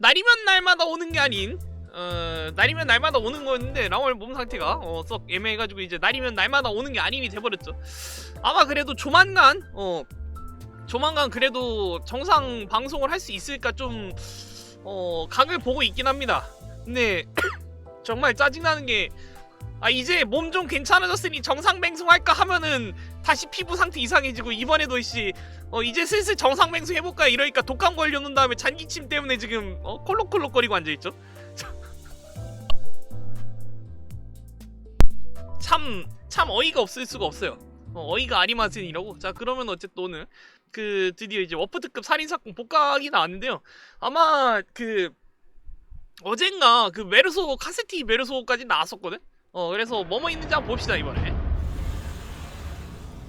날이면 날마다 오는 게 아닌 어 날이면 날마다 오는 거였는데 라월 몸 상태가 어, 썩 애매해가지고 이제 날이면 날마다 오는 게 아님이 돼버렸죠. 아마 그래도 조만간 어 조만간 그래도 정상 방송을 할 수 있을까 좀 어 각을 보고 있긴 합니다. 근데 정말 짜증나는 게 아 이제 몸 좀 괜찮아졌으니 정상 방송할까 하면은 다시 피부 상태 이상해지고 이번에도 씨 어 이제 슬슬 정상 방송 해볼까 이러니까 독감 걸려놓은 다음에 잔기침 때문에 지금 어 콜록콜록거리고 앉아있죠. 참 참 어이가 없을 수가 없어요. 어, 어이가 아리마슨 이라고. 자 그러면 어쨌든 오늘 그 드디어 이제 워프트급 살인 사건 복각이 나왔는데요. 아마 그 어젠가 그 메르소 카세티 메르소까지 나왔었거든. 어 그래서 뭐뭐 있는지 한번 봅시다 이번에.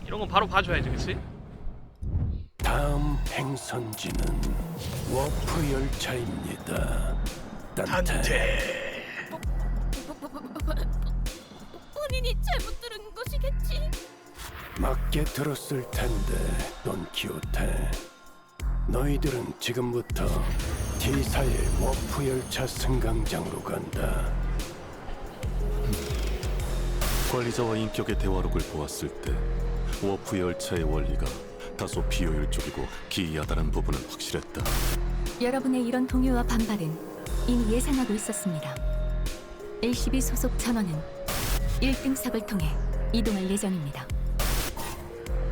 이런 건 바로 봐줘야지, 그렇지? 다음 행선지는 워프 열차입니다. 단테. 본인이 잘못 들은 것이겠지. 맞게 들었을 텐데, 돈키호테. 너희들은 지금부터 T사의 워프 열차 승강장으로 간다. 관리자와 인격의 대화록을 보았을 때 워프 열차의 원리가 다소 비효율적이고 기이하다는 부분은 확실했다. 여러분의 이런 동요와 반발은 이미 예상하고 있었습니다. LCB 소속 전원은 1등석을 통해 이동할 예정입니다.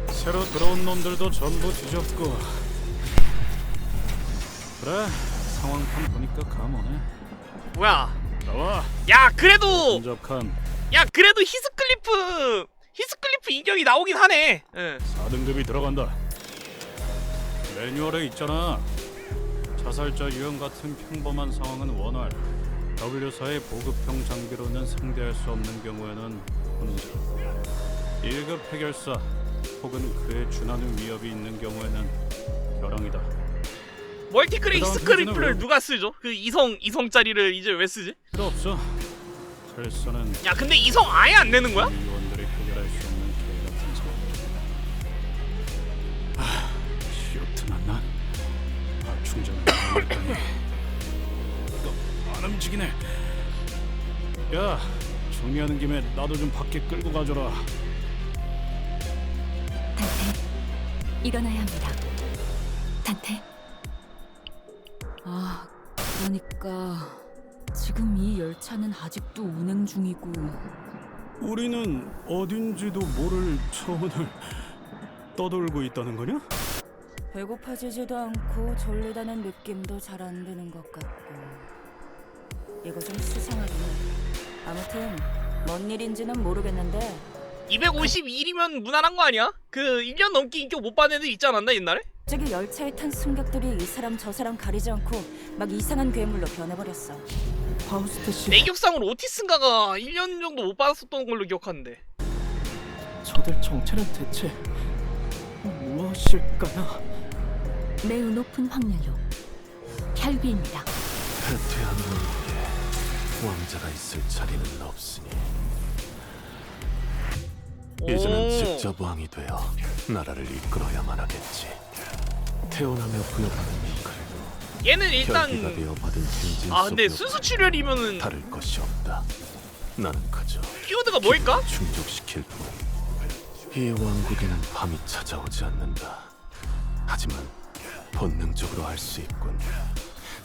새로 들어온 놈들도 전부 뒤졌고 그래 상황판 보니까 감 오네 뭐야? 나와 야 그래도 근접한 야 그래도 히스클리프 히스클리프 인격이 나오긴 하네. 예. 4등급이 들어간다 매뉴얼에 있잖아 자살자 유형 같은 평범한 상황은 원활 W사의 보급형 장비로는 상대할 수 없는 경우에는 혼자 1급 해결사 혹은 그에 준하는 위협이 있는 경우에는 벼랑이다 멀티크레이 그다음 히스클리프를 누가 쓰죠? 그 이성 이성짜리를 이제 왜 쓰지? 필요 없어 헬스는 야 근데 이성 아예 안 내는 거야? 요원들이 해결할 수 없는 개 같은 상황. 아, 시오트 만나. 아, 충전을 안 했다니. 또안 움직이네. 야, 정리하는 김에 나도 좀 밖에 끌고 가줘라. 단테, 일어나야 합니다. 단테. 아, 그러니까 지금 이 열차는 아직도 운행 중이고 우리는 어딘지도 모를 초원을 떠돌고 있다는 거냐? 배고파지지도 않고 졸리다는 느낌도 잘 안 드는 것 같고 이거 좀 수상하긴 해. 아무튼 뭔 일인지는 모르겠는데 251이면 무난한 거 아니야? 그 1년 넘게 인격 못 받은 애들 있지 않았나 옛날에? 갑자기 열차에 탄 승객들이 이 사람 저 사람 가리지 않고 막 이상한 괴물로 변해버렸어. 파우스트 씨, 내격상으로 오티스인가가 1년 정도 못 받았었던 걸로 기억하는데 저들 정체는 대체 무엇일까나? 매우 높은 확률로 혈귀입니다. 패퇴한 왕국에 왕자가 있을 자리는 없으니 이제는 오. 직접 왕이 되어 나라를 이끌어야만 하겠지. 태어나며 부여받은 역할도 얘는 일단 혈기가 되어 받은 행진 아 근데 순수 출혈이면은 다를 것이 없다. 나는 그저 키워드가 뭐일까? 충족시킬 뿐. 이 왕국에는 밤이 찾아오지 않는다. 하지만 본능적으로 알 수 있군.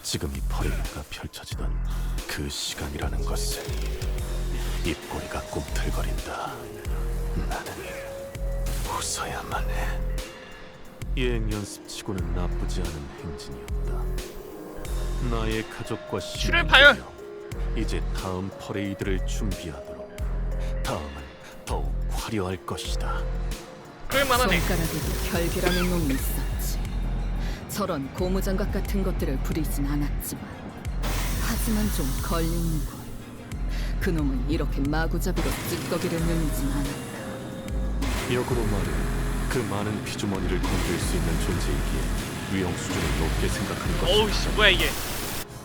지금 이 퍼레이드가 펼쳐지던 그 시간이라는 것을 입꼬리가 꿈틀거린다. 나는 웃어야만 해. 예행 연습치고는 나쁘지 않은 행진이었다. 나의 가족과 출혈 파열! 이제 다음 퍼레이드를 준비하도록. 다음은 더욱 화려할 것이다. 그럴만하네 손가락에도 결계라는 놈이 있었지. 저런 고무장갑 같은 것들을 부리진 않았지만 하지만 좀 걸리는군. 그놈은 이렇게 마구잡이로 찌꺼기를 늘리진 않았다. 역으로 말해 그 많은 피주머니를 건들 수 있는 존재이기에 위험 수준을 높게 생각하는 것이다. 어우 씨 뭐야 이게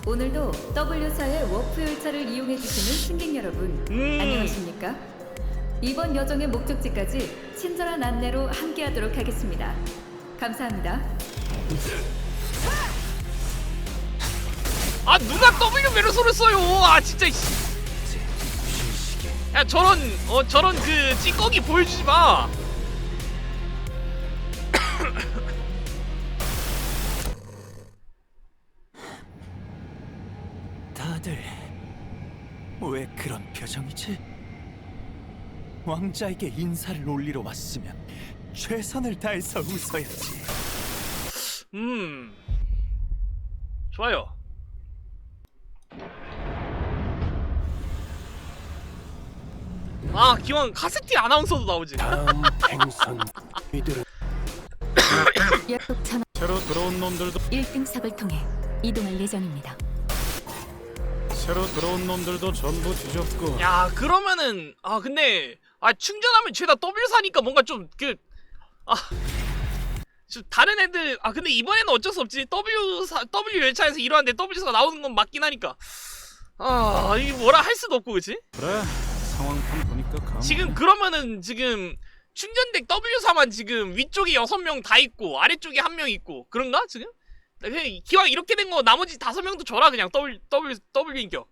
오늘도 W사의 워프 열차를 이용해 주시는 승객 여러분 음. 안녕하십니까? 이번 여정의 목적지까지 친절한 안내로 함께하도록 하겠습니다. 감사합니다. 아 누가 W 메르소를 써요 아 진짜 이씨. 야 저런 어 저런 그 찌꺼기 보여주지 마 표정이지? 왕자에게 인사를 올리러 왔으면 최선을 다해서 웃어야지. 음 좋아요 아 기왕 카세티 아나운서도 나오지 다음 행선 이들은 약속 천 새로 들어온 놈들도 1등석을 통해 이동할 예정입니다. 새로 들어온 놈들도 전부 뒤졌고 야 그러면은 아 근데 아 충전하면 죄다 W 사니까 뭔가 좀그 아. 좀 다른 애들 아 근데 이번에는 어쩔 수 없지 W 사 W 열차에서 이러는데 W사가 나오는 건 맞긴 하니까 아 이게 뭐라 할 수도 없고 그치? 그래 상황판 보니까 감 지금 그러면은 지금 충전덱 W4만 지금 위쪽에 여섯 명 다 있고 아래쪽에 한 명 있고 그런가 지금? 기왕 이렇게 된 거 나머지 다섯 명도 줘라 그냥. W W W 인격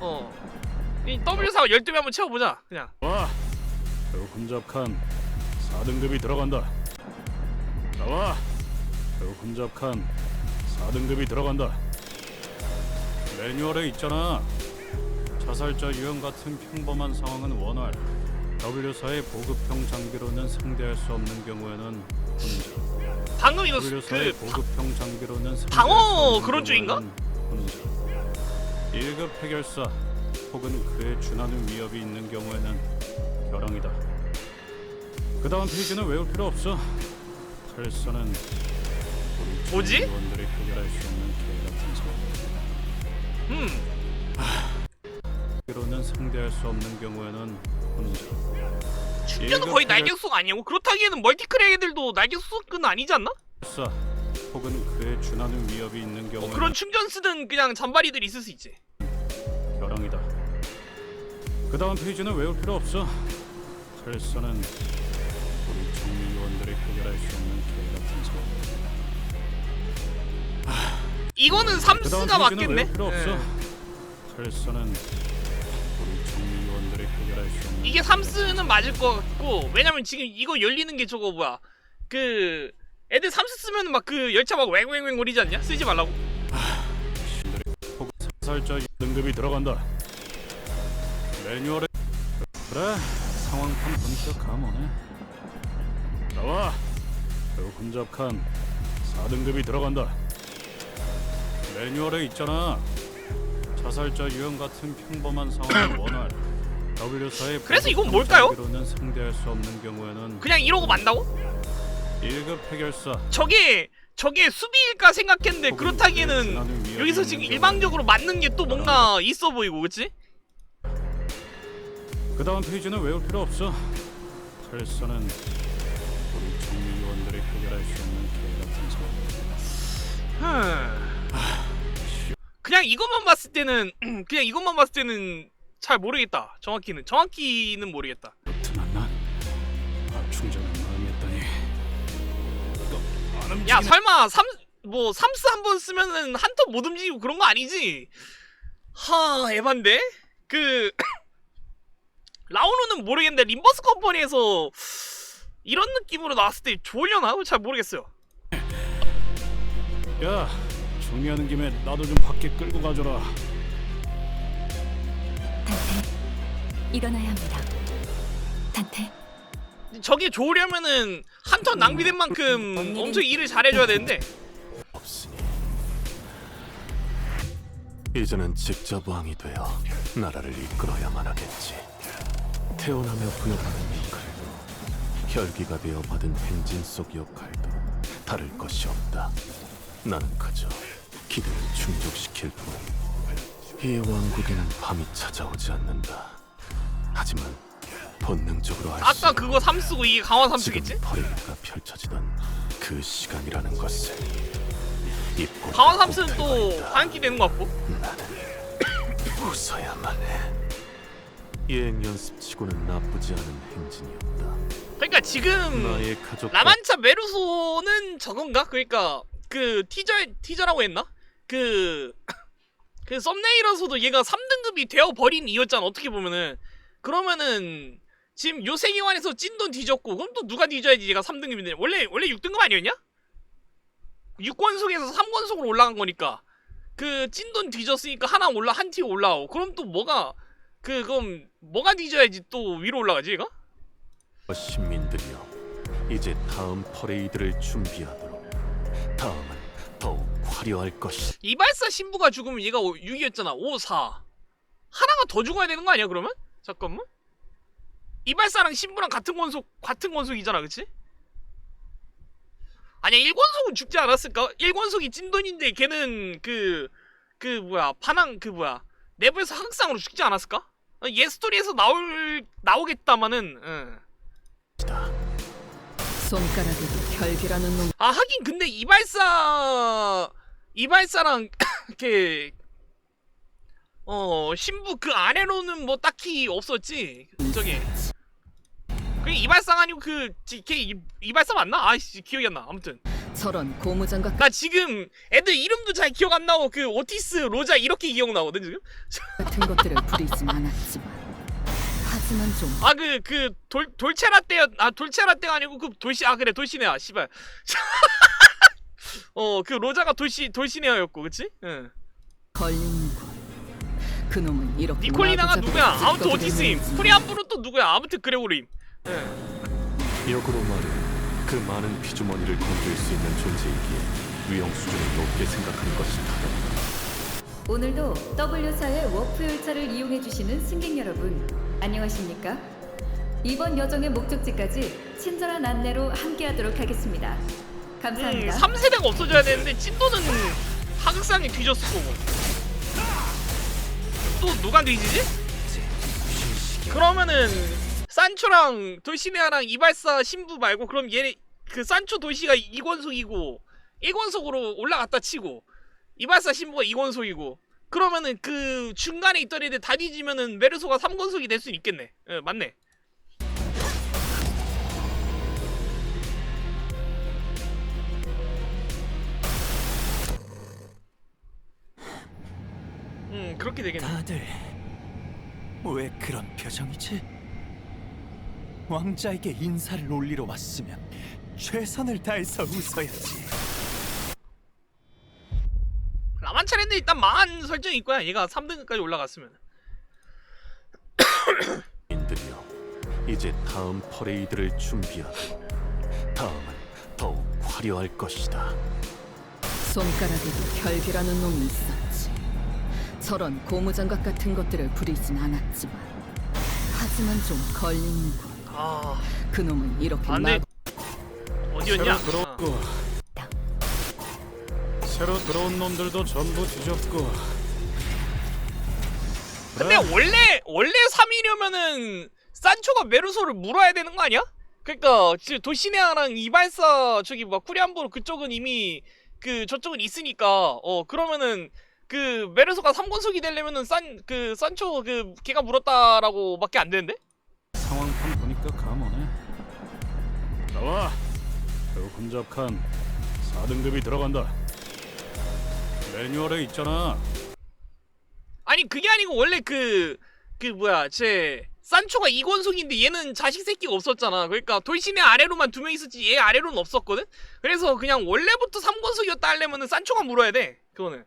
어 이 W4 12명 한번 채워보자 그냥. 와 배우 혼잡칸 4등급이 들어간다. 나와. 배우 혼잡칸 4등급이 들어간다. 매뉴얼에 있잖아. 자살자 유형 같은 평범한 상황은 원활 W사의 보급형 장비로는 상대할 수 없는 경우에는 혼자. 방금 이거 W사의 그 보급형 장비로는 상대할 방어 수 그런 쪽인가? 혼자. 1급 해결사 혹은 그에 준하는 위협이 있는 경우에는 결항이다. 그 다음 페이지는 외울 필요 없어. 우리 뭐지? 의원들이 해결할 수 없는 개 같은 상황 음. 이 로는 상대할 수 없는 경우에는 혼자 충전은 일급 거의 해결- 날개수가 아니고 그렇다기에는 멀티크랙 애들도 날개수는 아니지 않나? 사 혹은 그에 준하는 위협이 있는 뭐 경우에는 그런 충전 쓰는 그냥 잔바리들이 있을 수 있지 결항이다. 그 다음 페이지는 외울 필요 없어. 탈선은 우리 정의위원들이 해결할 수 없는 개 같은 상황. 이거는 그 삼스가 페이지는 맞겠네 필요 없어. 우리 정의위원들 이게 삼스는 맞을 것 같고 왜냐면 지금 이거 열리는 게 저거 뭐야 그 애들 삼스 쓰면 막 그 열차 막 왱왱왱 거리지 않냐? 쓰지 말라고 사살자 등급이 들어간다. 매뉴얼에 그래 상황판 보니까 감오네. 나와 배우 혼잡칸 4등급이 들어간다. 매뉴얼에 있잖아. 자살자 유형 같은 평범한 상황을 원할 W사의 그래서 이건 뭘까요? 로는 상대할 수 없는 경우에는 그냥 이러고 만다고? 1급 해결사 저게 저게 수비일까 생각했는데 그렇다기에는 위협이 여기서 지금 일방적으로 맞는 게 또 뭔가 있어 보이고 그치? 그 다음 페이지는 외울 필요 없어. 탈선은 우리 정의위원들이 해결할 수 없는 개 같은 상황. 흠. 그냥 이것만 봤을 때는 그냥 이것만 봤을 때는 잘 모르겠다 정확히는 정확히는 모르겠다 난 마음이 또안 야 설마 삼 뭐 삼스 한 번 쓰면은 한 턴 못 움직이고 그런 거 아니지? 하 에반데 그 라우노는 모르겠는데 림버스 컴퍼니에서 이런 느낌으로 나왔을 때 좋으려나? 잘 모르겠어요. 야 정리하는 김에 나도 좀 밖에 끌고 가줘라. 일어나야 합니다. 단테 저게 좋으려면은 한 턴 낭비된 만큼 엄청 일을 잘해줘야 되는데 없으니 이제는 직접 왕이 되어 나라를 이끌어야만 하겠지. 태어나며 부여받은 역할도 혈기가 되어 받은 행진 속 역할도 다를 것이 없다. 나는 그저 기대를 충족시킬 뿐. 이 왕국에는 밤이 찾아오지 않는다. 하지만 본능적으로 알수 아까 그거 삼스고 이게 강화 삼스겠지? 지금 벌이가 펼쳐지던 그 시간이라는 것을 입고 강화 삼스는 또 반기 되는 것 같고 웃어야만 해. 예행 연습치고는 나쁘지 않은 행진이었다. 그러니까 지금 나의 가족 라만차 메루소는 저건가? 그러니까 그 티저 티저라고 했나? 그, 그 썸네일에서도 얘가 3등급이 되어 버린 이였잖아 어떻게 보면은 그러면은 지금 요 세계관에서 찐돈 뒤졌고 그럼 또 누가 뒤져야지 얘가 3등급인데? 원래 원래 6등급 아니었냐? 6권속에서 3권속으로 올라간 거니까. 그 찐돈 뒤졌으니까 하나 올라 한 티 올라오고 그럼 또 뭐가 그 그럼 뭐가 뒤져야지 또 위로 올라가지 얘가? 시민들이여 이제 다음 퍼레이드를 준비하도록. 다음은 더욱 화려할 것이 이발사 신부가 죽으면 얘가 6이었잖아. 5, 4 하나가 더 죽어야 되는 거 아니야 그러면? 잠깐만 이발사랑 신부랑 같은 권속 같은 권속이잖아 그치? 아니야 1권속은 죽지 않았을까? 1권속이 찐돈인데 걔는 그 그 뭐야 파낭 그 뭐야 내부에서 항상으로 죽지 않았을까? 어, 얘 스토리에서 나올 나오겠다마는 응. 손가락에도 결기라는 놈 아 하긴 근데 이발사 이발사랑 이렇게 어 신부 그 아래로는 뭐 딱히 없었지. 저기. 그 이발사가 아니고 그 걔 이발사 맞나? 아씨 기억이 안 나. 아무튼. 저런 고무장갑 나 지금 애들 이름도 잘 기억 안 나고 그 오티스 로자 이렇게 기억나거든 지금? 같은 것들을 부리진 않았지만. 하지만 좀 아 그 그 돌 돌체라떼 아 돌체라떼가 아니고 그 돌시 아 그래 돌시네야 씨발. 어 그 로자가 돌시 돌시네어였고 그치? 응. 걸리는군 그놈은 이렇게 니콜리나가 누구야? 아무튼. 내지. 프리암부는 또 누구야? 아무튼 그레고르임. 예. 역으로 말해 그 많은 피주머니를 건들 수 있는 존재이기에 위험 수준을 높게 생각하는 것이 다르다 오늘도 W사의 워프 열차를 이용해 주시는 승객 여러분 안녕하십니까? 이번 여정의 목적지까지 친절한 안내로 함께하도록 하겠습니다. 음, 감사합니다. 3세대가 없어져야 되는데 찐도는 하극상이 뒤졌을 거고. 또 누가 뒤지지? 그러면은 산초랑 돌시네아랑 이발사 신부 말고 그럼 얘그 산초 돌시가 2권속이고 1권속으로 올라갔다 치고 이발사 신부가 2권속이고 그러면은 그 중간에 있던 애들 다 뒤지면은 메르소가 3권속이 될 수 있겠네. 예, 맞네. 음, 그렇게 되겠네. 다들 왜 그런 표정이지? 왕자에게 인사를 올리러 왔으면 최선을 다해서 웃어야지. 라만차랜드 일단 망한 설정이 있고야. 얘가 3등까지 올라갔으면. 인들이여 이제 다음 퍼레이드를 준비하도록 다음은 더욱 화려할 것이다 손가락에도 결기라는 놈이 있었지 저런 고무장갑 같은 것들을 부리진 않았지만 하지만 좀 걸리는군 아, 그놈은 이렇게 안 돼. 마구 어디였냐? 새로 들어왔고 새로 들어온 놈들도 전부 뒤졌고 근데 원래 원래 3위려면은 산초가 메루소를 물어야 되는 거 아니야? 그러니까 지금 도시네아랑 이발사 저기 뭐 쿠리안보로 그쪽은 이미 그 저쪽은 있으니까 어 그러면은 그 메르소가 3권속이 되려면은 산 그 산초 그 걔가 물었다라고밖에 안 되는데? 상황판 보니까 감 오네. 나와. 그 혼잡한 4등급이 들어간다. 매뉴얼에 있잖아. 아니 그게 아니고 원래 그 그 뭐야 제 산초가 2권속인데 얘는 자식 새끼가 없었잖아. 그러니까 돌신의 아래로만 두 명 있었지 얘 아래로는 없었거든? 그래서 그냥 원래부터 3권속이었다 하려면은 산초가 물어야 돼 그거는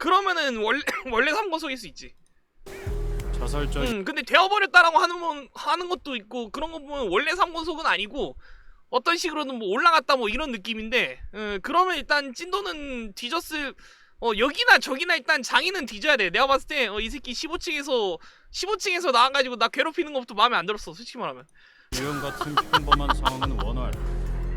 그러면은 원래 원래 3권속일 수 있지. 자살자 음 근데 되어버렸다라고 하는 건 하는 것도 있고 그런 거 보면 원래 3권속은 아니고 어떤 식으로든 뭐 올라갔다 뭐 이런 느낌인데 음, 그러면 일단 찐도는 뒤졌을 어 여기나 저기나 일단 장인은 뒤져야 돼. 내가 봤을 때 이 새끼 15층에서 15층에서 나와가지고 나 괴롭히는 것부터 마음에 안 들었어 솔직히 말하면. 유형 같은 평범한 상황은 원활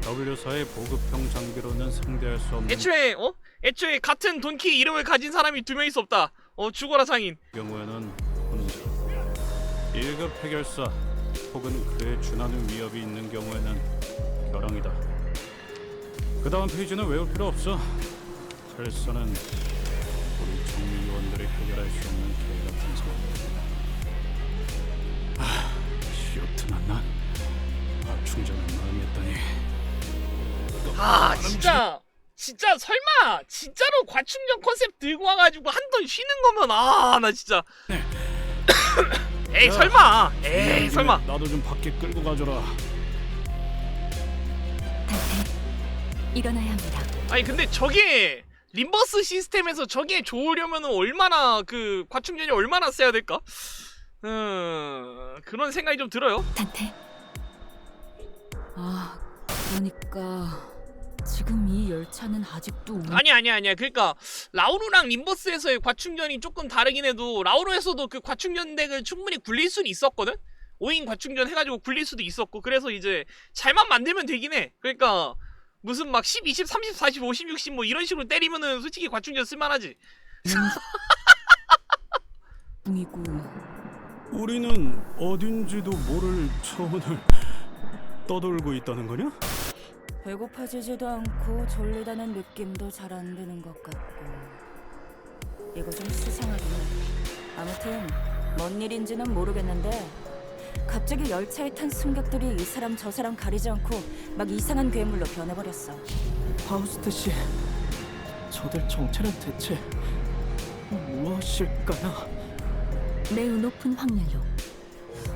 W사의 보급형 장비로는 상대할 수 없는 애초에 어? 애초에 같은 돈키 이름을 가진 사람이 두 명일 수 없다. 어 죽어라 장인. 경우에는 혼자. 1급 해결사 혹은 그에 준하는 위협이 있는 경우에는 결항이다. 그 다음 페이지는 외울 필요 없어. 헬스는 우리 정리위원들이 해결할 수 없는 개 같은 상황이다. 아, 쇼트 만나 밥 충전은 마음이었더니 아 진짜. 진짜 설마 진짜로 과충전 컨셉 들고 와가지고 한 ton 쉬는 거면 아 나 진짜. 에이 설마. 에이 설마. 나도 좀 밖에 끌고 가줘라. 단테 일어나야 합니다. 아니 근데 저게 림버스 시스템에서 저게 좋으려면 얼마나 그 과충전이 얼마나 세야 될까? 음 그런 생각이 좀 들어요. 단테. 아, 그러니까 지금 이 열차는 아직도 운... 아니 아니 아니야. 그러니까 라우루랑 림버스에서의 과충전이 조금 다르긴 해도 라우루에서도 그 과충전 덱을 충분히 굴릴 수는 있었거든. 5인 과충전 해가지고 굴릴 수도 있었고 그래서 이제 잘만 만들면 되긴 해. 그러니까 무슨 막 10, 20, 30, 40, 50, 60 뭐 이런 식으로 때리면은 솔직히 과충전 쓸만하지. 이고 우리는 어딘지도 모를 초원을 떠돌고 있다는 거냐? 배고파지지도 않고 졸리다는 느낌도 잘 안 드는 것 같고 이거 좀 수상하긴 해 아무튼 뭔 일인지는 모르겠는데 갑자기 열차에 탄 승객들이 이 사람 저 사람 가리지 않고 막 이상한 괴물로 변해버렸어 파우스트 씨, 저들 정체는 대체 무엇일까요? 매우 높은 확률로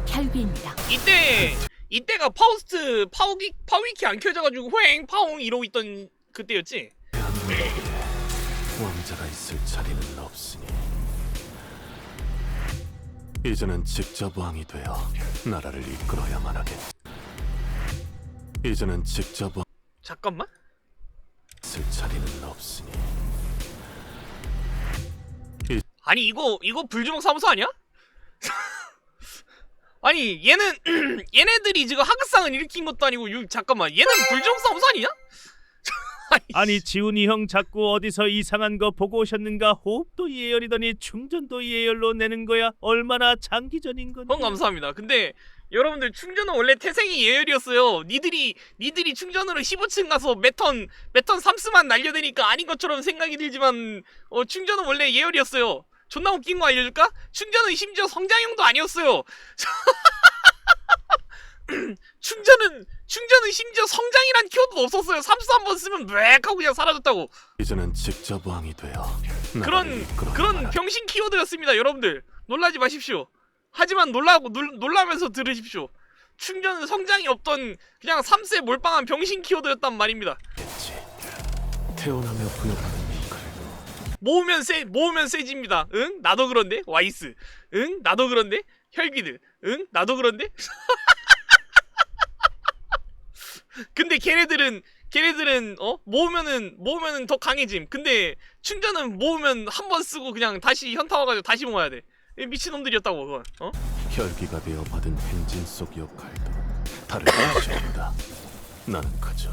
혈귀입니다. 이때 이때가 파우스트 파우기 파위키 안 켜져가지고 호행 파옹 이러고 있던 그때였지. 왕자가 있을 자리는 없으니 이제는 직접 왕이 되어 나라를 이끌어야만 하겠지. 이제는 직접 왕 잠깐만. 있을 자리는 없으니 아니 이거 이거 불주먹 사무소 아니야? 아니 얘는 얘네들이 지금 하극상을 일으킨 것도 아니고 유, 잠깐만 얘는 사무소 아니냐? 아니 지훈이 형 자꾸 어디서 이상한 거 보고 오셨는가 호흡도 예열이더니 충전도 예열로 내는 거야 얼마나 장기전인 건데 그건 감사합니다. 근데 여러분들 충전은 원래 태생이 예열이었어요. 니들이 니들이 충전으로 15층 가서 메턴 메턴 3스만 날려대니까 아닌 것처럼 생각이 들지만 어, 충전은 원래 예열이었어요. 존나 웃긴 거 알려줄까? 충전은 심지어 성장형도 아니었어요. 충전은 충전은 심지어 성장이란 키워드도 없었어요. 삼수 한 번 쓰면 맥 하고 그냥 사라졌다고. 이제는 직접 왕이 되어 그런 그런. 병신 키워드였습니다, 여러분들. 놀라지 마십시오. 하지만 놀라고 놀, 놀라면서 들으십시오. 충전은 성장이 없던 그냥 3세 몰빵한 병신 키워드였단 말입니다. 태어나며 이끌 모으면 세 모으면 세집니다. 응? 나도 그런데 와이스. 응? 나도 그런데 혈기드. 응? 나도 그런데. 근데 걔네들은 걔네들은 어 모으면은 모으면은 더 강해짐. 근데 충전은 모으면 한 번 쓰고 그냥 다시 현타 와가지고 다시 모아야 돼. 이 미친 놈들이었다고 그건. 어? 혈기가 되어 받은 행진 속 역할도 다를 것이 없다. 나는 그저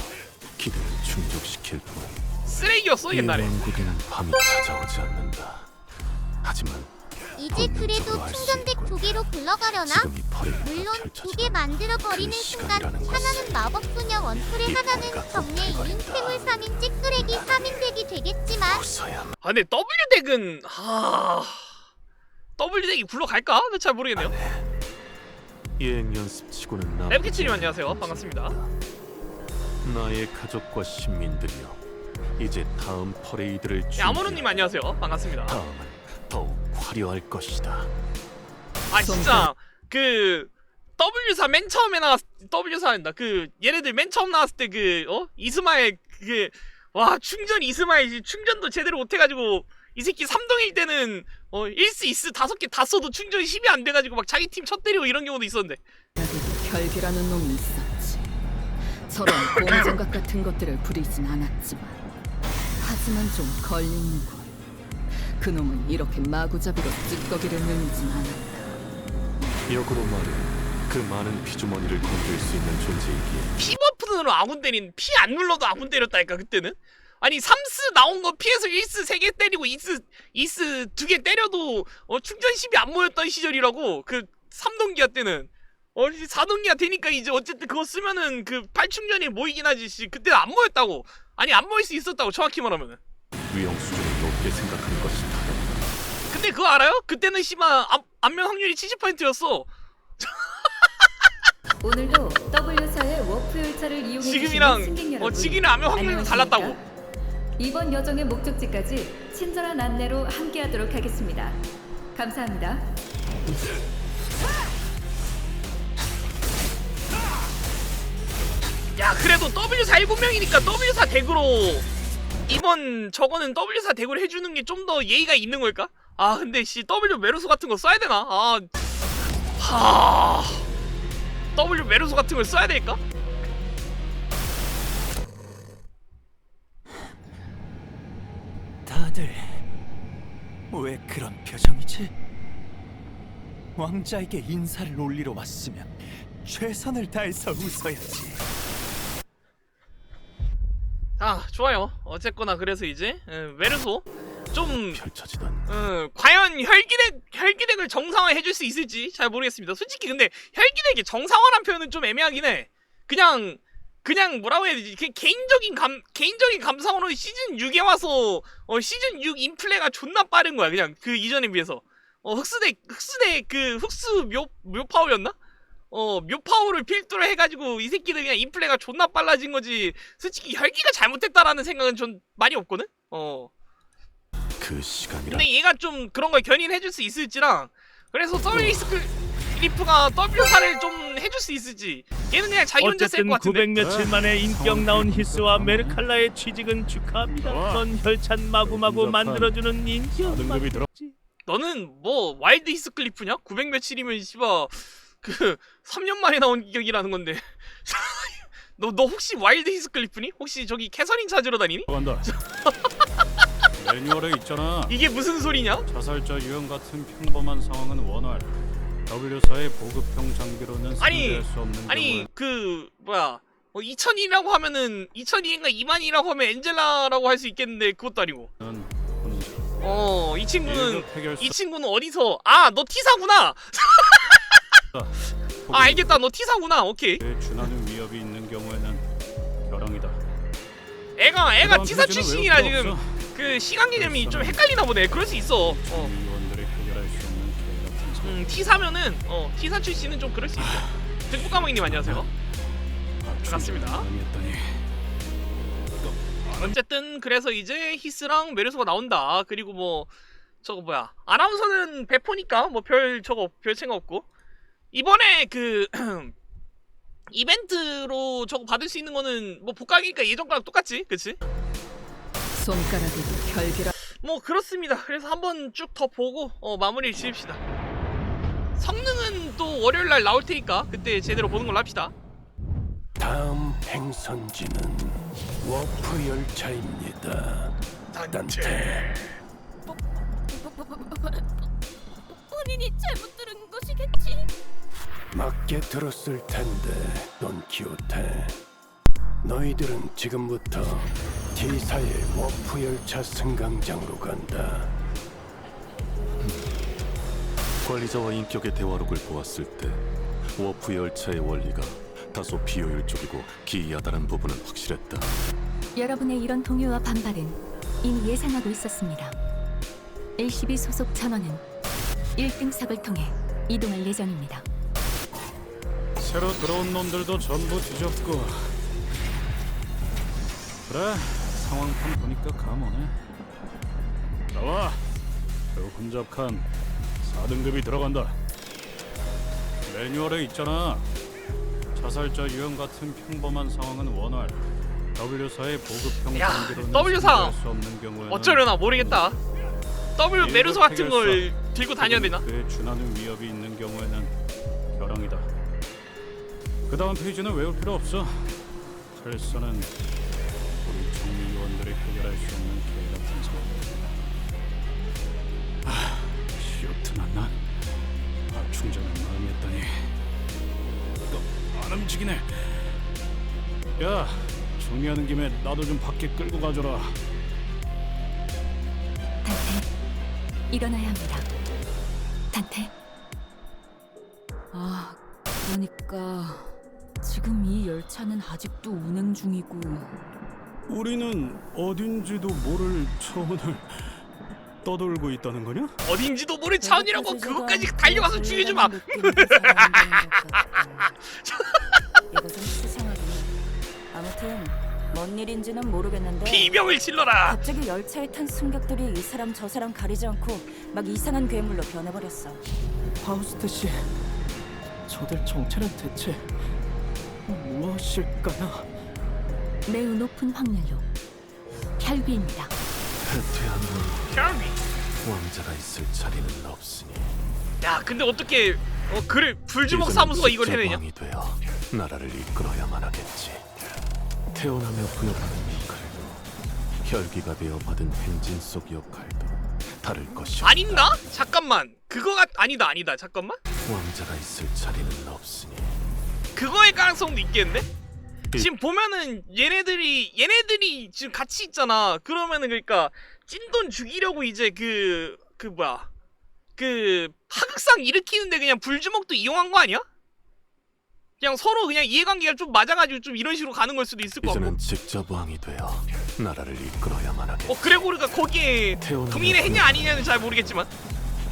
기대를 충족시킬 뿐. 쓰레기였어 이 옛날에. 왕국에는 밤이 찾아오지 않는다. 하지만 이제 그래도 충전덱. 두 개로 굴러가려나? 지금 이 퍼레이드가 물론 두 개 만들어 버리는 그 순간 시간이라는 하나는 것을 마법 소녀 원툴에 이 하나는 뭔가 정례 이인 곱해버린다. 태물 3인 찌끄레기 3인 덱이 되겠지만 웃어야만 아 근데 W 덱은 하 W 덱이 굴러갈까? 잘 모르겠네요. 여행 연습치고는 나. 앱키치님 안녕하세요. 반갑습니다. 나의 가족과 신민들이여 이제 다음 퍼레이드를 네, 준비. 아모르님 안녕하세요. 반갑습니다. 다음은 더욱 화려할 것이다. 아 진짜 그 W4 맨 처음에 나왔 W4한다. 그 얘네들 맨 처음 나왔을 때 그 어 이스마엘 그게 와 충전 이스마엘 충전도 제대로 못해가지고 이 새끼 3동일 때는 어 1스 2스 다섯 개다 써도 충전 10이 안 돼가지고 막 자기 팀 첫 때리고 이런 경우도 있었는데 여기도 결기라는 놈이 있었지. 저런 고무장갑 같은 것들을 부리진 않았지만 하지만 좀 걸리는군. 그 놈은 이렇게 마구잡이로 찌꺼기를 늘리진 않았다. 역으로 말해 그 많은 피주머니를 건들 수 있는 존재이기에. 피 버프으로 아군 때린 피 안 눌러도 아군 때렸다니까 그때는? 아니 3스 나온 거 피해서 1스 3개 때리고 2스 2스 2개 때려도 어, 충전 10이 안 모였던 시절이라고 그 3동기화 때는. 어 4동기화 되니까 이제 어쨌든 그거 쓰면은 그 8충전이 모이긴 하지 씨. 그때는 안 모였다고 아니 안 모일 수 있었다고 정확히 말하면은 위험 수준을 높게 생각하는 것이 다르다. 근데 그거 알아요? 그때는 씨발 안, 안면 확률이 70%였어 오늘도 W사의 워프 열차를 이용해 주시는 지금이랑 승객 어 여러분 지금이랑 안면 확률이 안녕하십니까? 달랐다고 이번 여정의 목적지까지 친절한 안내로 함께하도록 하겠습니다. 감사합니다. 야 그래도 W4 7명이니까 W4 덱으로 이번 저거는 W4 덱으로 해주는 게 좀 더 예의가 있는 걸까? 아 근데 씨 W 메르소 같은 거 써야 되나? 아 하... W 메르소 같은 걸 써야 될까? 다들 왜 그런 표정이지? 왕자에게 인사를 올리러 왔으면 최선을 다해서 웃어야지. 아 좋아요 어쨌거나 그래서 이제 에, 메르소 좀 펼쳐지던 어, 과연 혈기덱 혈기덱을 정상화 해줄 수 있을지 잘 모르겠습니다. 솔직히 근데 혈기덱이 정상화란 표현은 좀 애매하긴 해. 그냥 그냥 뭐라고 해야 되지? 그냥 개인적인 감 개인적인 감상으로 시즌 6에 와서 어, 시즌 6 인플레가 존나 빠른 거야. 그냥 그 이전에 비해서 어, 흑스덱 흑스덱 그 흑스 묘 묘파워였나? 어 묘파워를 필두로 해가지고 이 새끼들 그냥 인플레가 존나 빨라진 거지. 솔직히 혈기가 잘못했다라는 생각은 전 많이 없거든. 어. 그 시간이라 근데 얘가 좀 그런 걸 견인해줄 수 있을지랑 그래서 서비스 리프가 W사를 좀 해줄 수 있을지 얘는 그냥 자기 혼자 어쨌든 셀것 같은데 900 며칠 만에 인격 나온 히스와 메르칼라의 취직은 축하합니다. 넌 혈찬 마구마구 만들어주는 들어. 너는 뭐 와일드 히스클리프냐? 900 며칠이면 씨발 그 3년 만에 나온 기격이라는 건데 너, 너 혹시 와일드 히스클리프니? 혹시 저기 캐서린 찾으러 다니니? 간다. 매뉴얼에 있잖아. 이게 무슨 소리냐? 자살자 유형 같은 평범한 상황은 원활. W사의 보급형 장비로는 아니, 상대할 수 없는 아니 경우에 그 뭐야 뭐 2000이라고 하면은 2002인가 2만이라고 하면 엔젤라라고 할 수 있겠는데 그것도 아니고 혼자. 어 이 친구는 일급 해결사. 이 친구는 어디서 아 너 T사구나 아 알겠다. 너 T사구나. 오케이. 에 준하는 위협이 있는 경우에는 결항이다. 애가 애가 그다음 T사 페이지는 출신이라 외울 필요 지금 없어. 그 시간 개념이 좀 헷갈리나 보네. 그럴 수 있어. 어. 위원들이 해결할 수 없는 개 같은 상황. 음 T사면은 어 T사 출신은 좀 그럴 수 있어. 듣국가몽님 안녕하세요. 반갑습니다. 했더니. 어쨌든 그래서 이제 히스랑 메르소가 나온다. 그리고 뭐 저거 뭐야. 아나운서는 배포니까 뭐 별 저거 별 생각 없고 이번에 그 이벤트로 저거 받을 수 있는 거는 뭐 복각이니까 예전 거랑 똑같지, 그치? 손가락에도 결기라. 뭐 그렇습니다. 그래서 한번 쭉 더 보고 어, 마무리를 지읍시다. 성능은 또 월요일 날 나올 테니까 그때 제대로 보는 걸로 합시다. 다음 행선지는 워프 열차입니다. 단테 본인이 잘못 들은 것이겠지. 맞게 들었을 텐데 돈키호테. 너희들은 지금부터 T사의 워프 열차 승강장으로 간다. 관리자와 인격의 대화록을 보았을 때 워프 열차의 원리가 다소 비효율적이고 기이하다는 부분은 확실했다. 여러분의 이런 동요와 반발은 이미 예상하고 있었습니다. LCB 소속 전원은 1등석을 통해 이동할 예정입니다. 새로 들어온 놈들도 전부 뒤졌고. 그래 상황판 보니까 감오네. 나와. 그 혼잡칸 4등급이 들어간다. 매뉴얼에 있잖아. 자살자 유형 같은 평범한 상황은 원활. W사의 보급형 W4 상대할 수 없는 경우에는 어쩌려나 모르겠다. W 메르소 같은 걸 들고 다녀야 되나? 그에 준하는 위협이 있는 경우에는 결항이다. 그 다음 페이지는 외울 필요 없어. 탈선은 우리 정리 요원들이 해결할 수 없는 개 같은 상황. 아, 시오트난 난. 아, 충전을 마음이 했더니 또안 움직이네. 야, 정리하는 김에 나도 좀 밖에 끌고 가줘라. 일어나야 합니다. 차는 아직도 운행 중이고 우리는 어딘지도 모를 처원을 떠돌고 있다는 거냐? 어딘지도 모를 차원이라고 그것까지 달려와서 죽여주마. 이거 좀 수상하긴 해. 아무튼 뭔 일인지는 모르겠는데 비명을 질러라. 갑자기 열차에 탄 승객들이 이 사람 저 사람 가리지 않고 막 이상한 괴물로 변해버렸어. 파우스트 씨, 저들 정체는 대체 무엇일까나? 매우 높은 확률로 혈귀입니다. 패퇴하면 혈귀. 왕자가 있을 자리는 없으니 야 근데 어떻게 어 그를 불주먹 사무소가 이걸 해내냐? 왕이 되어 나라를 이끌어야만 하겠지. 태어나며 부여받은 역할도 혈기가 되어 받은 행진 속 역할도 다를 것이 없다. 아닌가? 잠깐만 그거가 아니다 아니다 잠깐만 왕자가 있을 자리는 없으니 그거의 가능성도 있겠네? 이- 지금 보면은 얘네들이 얘네들이 지금 같이 있잖아 그러면은 그러니까 찐돈 죽이려고 이제 그그 뭐야 그 하극상 일으키는데 그냥 불주먹도 이용한 거 아니야? 그냥 서로 그냥 이해관계가 좀 맞아가지고 좀 이런 식으로 가는 걸 수도 있을 것 같고 이제는 직접 왕이 되어 나라를 이끌어야만 하겠지. 어 그레고르가 거기에 동의를 했냐 아니냐는 잘 모르겠지만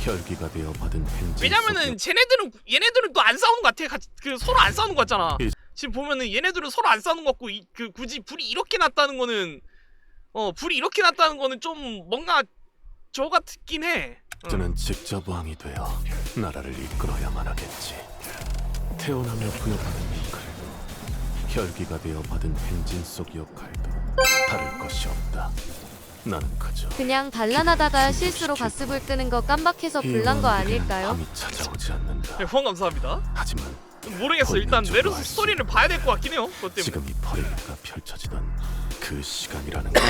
혈기가 되어 받은 행진 왜냐면은 속 쟤네들은 얘네들은 또 안 싸우는 것 같아. 같이 그 서로 안 싸우는 것 같잖아. 이- 지금 보면은 얘네들은 서로 안 싸우는 것 같고 이, 그 굳이 불이 이렇게 났다는 거는 어 불이 이렇게 났다는 거는 좀 뭔가 저 같긴 해. 어. 이제는 직접 왕이 되어 나라를 이끌어야만 하겠지. 태어나며 부여받은 역할도 혈기가 되어 받은 행진 속 역할도 다를 것이 없다. 나는 그저 그냥 단란하다가 실수로 가스불 끄는 거 깜박해서 불난 거 아닐까요? 찾아오지 않는다. 네, 후원 감사합니다. 하지만 모르겠어. 일단 메르스 줄 스토리를 봐야 될 것 같긴 해요. 그것 때문에. 지금 이 퍼레이드가 펼쳐지던 그 시간이라는 것.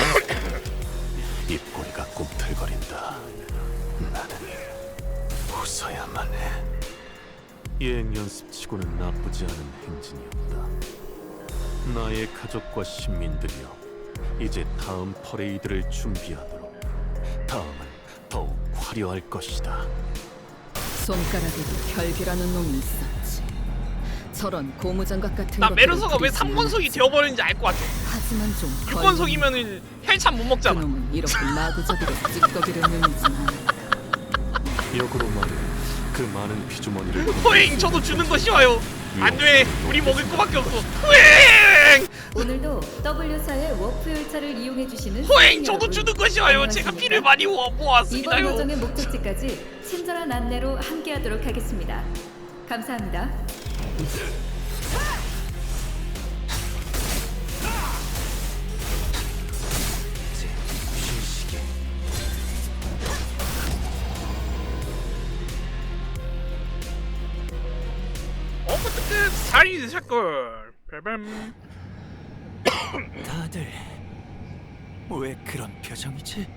입꼬리가 꿈틀거린다. 나는 웃어야만 해. 예행 연습치고는 나쁘지 않은 행진이었다. 나의 가족과 신민들이여, 이제 다음 퍼레이드를 준비하도록. 다음은 더욱 화려할 것이다. 손가락에도 혈기라는 놈이 있었지. 저런 고무장갑 같은 나 것들을 메르소가 왜 부리진 3권속이 않았지. 되어버리는지 알 것 같아. 하지만 좀 6권속이면은 헬참 못 먹잖아. 그놈은 이렇게 마구잡이로 찌꺼기를 늘리진 않아. 역으로 말해, 그 많은 피주머니를 호잉 저도 주는 거 쉬워요. 안 돼. 우리 먹을 거밖에 없어. 호잉! 오늘도 W사의 워프 열차를 이용해 주시는 호잉 저도 주는 거 쉬워요. 제가 피를 많이 모아- 이번 모았습니다요. 여정의 목적지까지 친절한 안내로 함께하도록 하겠습니다. 감사합니다. 어퍼트급 살인 사건. 빠밤. 다들 왜 그런 표정이지?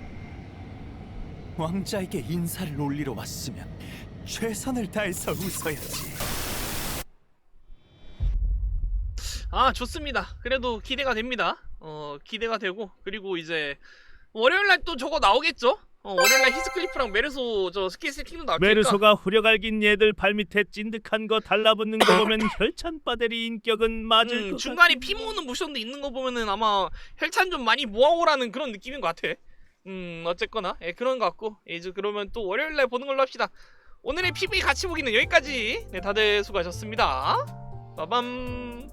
왕자에게 인사를 올리러 왔으면 최선을 다해서 웃어야지. 아 좋습니다. 그래도 기대가 됩니다. 어 기대가 되고 그리고 이제 월요일 날 또 저거 나오겠죠? 어, 월요일 날 히스클리프랑 메르소 저 세팅도 나올 테니까. 메르소가 후려갈긴 얘들 발밑에 찐득한 거 달라붙는 거 보면 혈찬 빠데리 인격은 맞을 음, 것 중간에 피 모으는 모션도 있는 거 보면은 아마 혈찬 좀 많이 모아오라는 그런 느낌인 것 같아. 음 어쨌거나 예, 그런 것 같고 예, 이제 그러면 또 월요일 날 보는 걸로 합시다. 오늘의 PV 같이 보기는 여기까지. 네 다들 수고하셨습니다. 빠밤.